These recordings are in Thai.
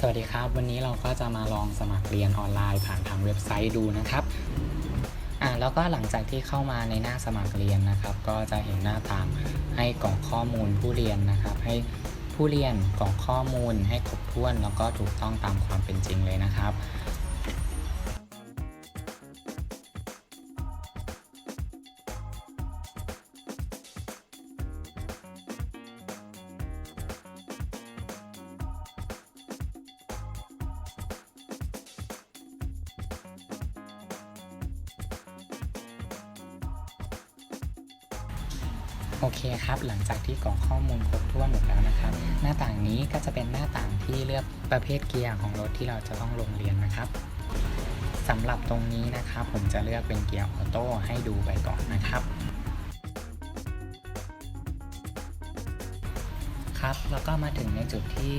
สวัสดีครับ วันนี้เราก็จะมาลองสมัครเรียนออนไลน์ผ่านทางเว็บไซต์ดูนะครับอ่าแล้วก็หลังจากที่เข้ามาในหน้าสมัครเรียนนะครับ ก็จะเห็นหน้าตามให้กรอกข้อมูลผู้เรียนนะครับ ให้ผู้เรียนกรอกข้อมูลให้ครบถ้วน แล้วก็ถูกต้องตามความเป็นจริง โอเคครับ หลังจากที่กรอกข้อมูลครบถ้วนหมดแล้วนะครับ หน้าต่างนี้ก็จะเป็นหน้าต่างที่เลือกประเภทเกียร์ของรถที่เราจะต้องลงเรียนนะครับสำหรับตรงนี้นะครับ ผมจะเลือกเป็นเกียร์ออโต้ให้ดูไปก่อนนะครับครับแล้วก็มาถึงในจุดที่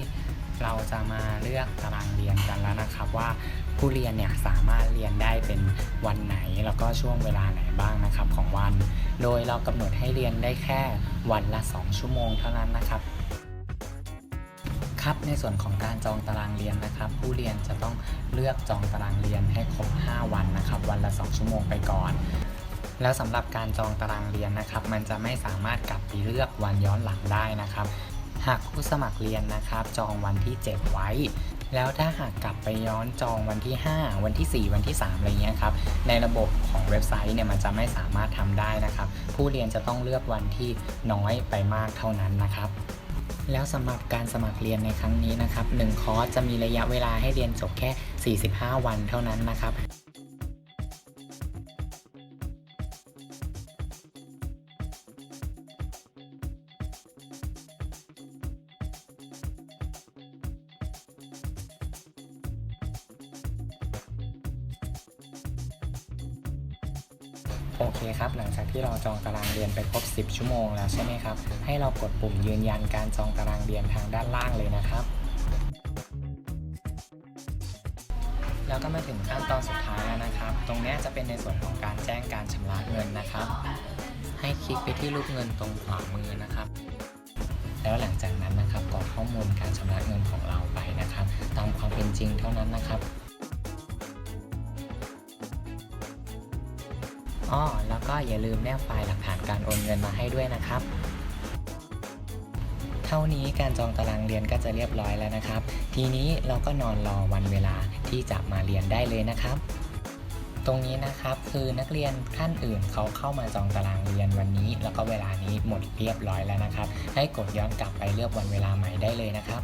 เราจะมาเลือกตารางเรียนกันแล้วนะครับว่าผู้เรียนเนี่ยสามารถเรียนได้เป็นวันไหน แล้วก็ช่วงเวลาไหนบ้างนะครับของ โดยเรากำหนดให้เรียนได้แค่วันละ 2 ชั่วโมงเท่านั้นนะครับ ครับในส่วนของการจองตารางเรียนนะครับ ผู้เรียนจะต้องเลือกจองตารางเรียนให้ครบ 5 วันนะครับ วันละ 2 ชั่วโมงไปก่อนแล้วสำหรับการจองตารางเรียนนะครับ มันจะไม่สามารถกลับไปเลือกวันย้อนหลังได้นะครับ หากผู้สมัครเรียนนะครับ จองวันที่ 7 ไว้ แล้วถ้าหากกลับไปย้อนจองวันที่ 5 วันที่ 4 วันที่ 3 อะไรเงี้ยครับ ในระบบของเว็บไซต์เนี่ยมันจะไม่สามารถทำได้นะครับ ผู้เรียนจะต้องเลือกวันที่น้อยไปมากเท่านั้นนะครับแล้วสำหรับการสมัครเรียนในครั้งนี้นะครับ1คอร์สจะมีระยะเวลาให้เรียนจบแค่ 45 วันเท่านั้นนะครับ โอเคครับ หลังจากที่เราจองตารางเรียนไปครบ 10 ชั่วโมงแล้วใช่ไหมครับ ให้เรากดปุ่มยืนยันการจองตารางเรียนทางด้านล่างเลยนะครับ แล้วก็มาถึงขั้นตอนสุดท้ายแล้วนะครับ ตรงนี้จะเป็นในส่วนของการแจ้งการชำระเงินนะครับ ให้คลิกไปที่รูปเงินตรงขวามือนะครับ แล้วหลังจากนั้นนะครับกรอกข้อมูลการชำระเงินของเราไปนะครับ ตามความเป็นจริงเท่านั้นนะครับ อ้อแล้วก็อย่าลืมแนบไฟล์หลักฐานการโอนเงินมาให้ด้วยนะครับ เท่านี้การจองตารางเรียนก็จะเรียบร้อยแล้วนะครับ ทีนี้เราก็นอนรอวันเวลาที่จะมาเรียนได้เลยนะครับตรงนี้นะครับคือนักเรียนท่านอื่นเขาเข้ามาจองตารางเรียนวันนี้ แล้วก็เวลานี้หมดเรียบร้อยแล้วนะครับ ให้กดย้อนกลับไปเลือกวันเวลาใหม่ได้เลยนะครับ